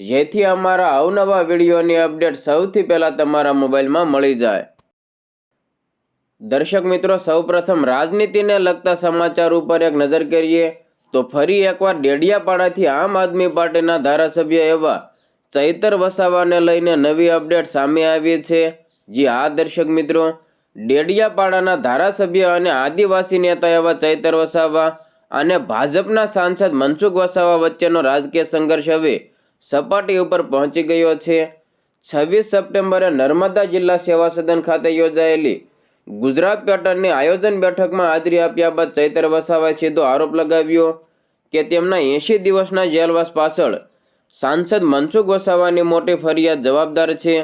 જેથી અમારા અવનવા વિડીયોની અપડેટ સૌથી પહેલાં તમારા મોબાઈલમાં મળી જાય. દર્શક મિત્રો, સૌપ્રથમ રાજનીતિને લગતા સમાચાર ઉપર એક નજર કરીએ, તો ફરી એકવાર ડેડિયાપાડાથી આમ આદમી પાર્ટીના ધારાસભ્ય એવા ચૈતર વસાવાને લઈને નવી અપડેટ સામે આવી છે. જી હા, દર્શક મિત્રો, ડેડિયાપાડાના ધારાસભ્ય અને આદિવાસી નેતા એવા ચૈતર વસાવા અને ભાજપના સાંસદ મનસુખ વસાવા વચ્ચેનો રાજકીય સંઘર્ષ હવે સપાટી ઉપર પહોંચી ગયો છે. છવ્વીસ સપ્ટેમ્બરે નર્મદા જિલ્લા સેવા સદન ખાતે યોજાયેલી ગુજરાત પેટર્નની આયોજન બેઠકમાં હાજરી આપ્યા બાદ ચૈતર વસાવાએ સીધો આરોપ લગાવ્યો કે તેમના એંશી દિવસના જેલવાસ પાછળ સાંસદ મનસુખ વસાવાની મોટી ફરિયાદ જવાબદાર છે.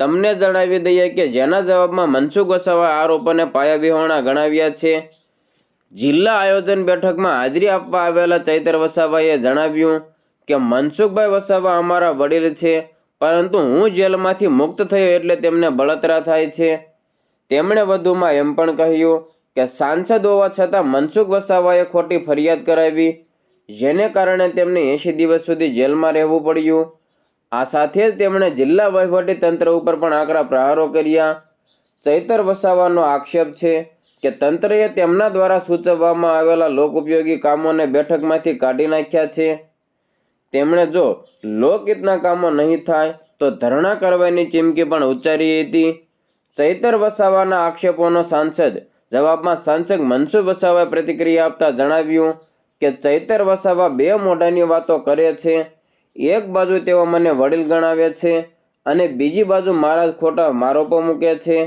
તમને જણાવી દઈએ કે જેના જવાબમાં મનસુખ વસાવા આરોપોને પાયાવિહોણા ગણાવ્યા છે. જિલ્લા આયોજન બેઠકમાં હાજરી આપવા આવેલા ચૈતર વસાવાએ જણાવ્યું કે મનસુખભાઈ વસાવા અમારા વડીલ છે, પરંતુ હું જેલમાંથી મુક્ત થયો એટલે તેમને બળતરા થાય છે. તેમણે વધુમાં એમ પણ કહ્યું કે સાંસદ હોવા છતાં મનસુખ વસાવાએ ખોટી ફરિયાદ કરાવી, જેને કારણે તેમને એંશી દિવસ સુધી જેલમાં રહેવું પડ્યું. આ સાથે જ તેમણે જિલ્લા વહીવટી તંત્ર ઉપર પણ આકરા પ્રહારો કર્યા. ચૈતર વસાવાનો આક્ષેપ છે કે તંત્રએ તેમના દ્વારા સૂચવવામાં આવેલા લોકોપયોગી કામોને બેઠકમાંથી કાઢી નાખ્યા છે. તેમણે જો લોકહિતના કામો નહીં થાય, તો ધરણા કરવાની ચીમકી પણ ઉચ્ચારી હતી. ચૈતર વસાવાના આક્ષેપોનો સાંસદ, જવાબમાં સાંસદ મનસુખ વસાવાએ પ્રતિક્રિયા આપતા જણાવ્યું કે ચૈતર વસાવા બે મોઢાની વાતો કરે છે. એક બાજુ તેઓ મને વડીલ ગણાવે છે અને બીજી બાજુ મારા ખોટા આરોપો મૂકે છે.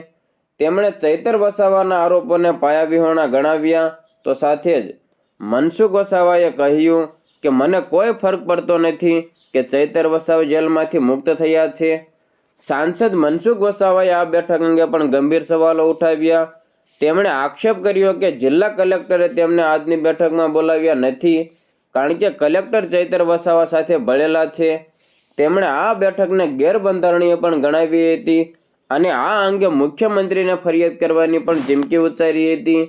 તેમણે ચૈતર વસાવાના આરોપોને પાયાવિહોણા ગણાવ્યા. તો સાથે જ મનસુખ વસાવાએ કહ્યું કે મને કોઈ ફરક પડતો નથી કે ચૈતર વસાવા જેલમાંથી મુક્ત થયા છે. સાંસદ મનસુખ વસાવાએ આ બેઠક અંગે પણ ગંભીર સવાલો ઉઠાવ્યા. તેમણે આક્ષેપ કર્યો કે જિલ્લા કલેક્ટરે તેમને આજની બેઠકમાં બોલાવ્યા નથી, કારણ કે કલેક્ટર ચૈતર વસાવા સાથે ભળેલા છે. તેમણે આ બેઠકને ગેરબંધારણીય પણ ગણાવી હતી અને આ અંગે મુખ્યમંત્રીને ફરિયાદ કરવાની પણ ચીમકી ઉચ્ચારી હતી.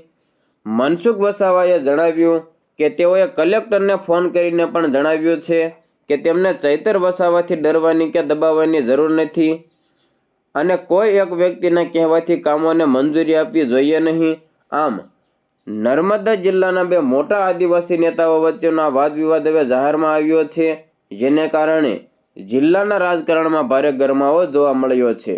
મનસુખ વસાવાએ જણાવ્યું કે તેઓએ કલેક્ટરને ફોન કરીને પણ જણાવ્યું છે કે તેમને ચૈતર વસાવાથી ડરવાની કે દબાવવાની જરૂર નથી અને કોઈ એક વ્યક્તિના કહેવાથી કામોને મંજૂરી આપવી જોઈએ નહીં. આમ, નર્મદા જિલ્લાના બે મોટા આદિવાસી નેતાઓ વચ્ચેનો આ વાદ વિવાદ હવે જાહેરમાં આવ્યો છે, જેને કારણે જિલ્લાના રાજકારણમાં ભારે ગરમાવો જોવા મળ્યો છે.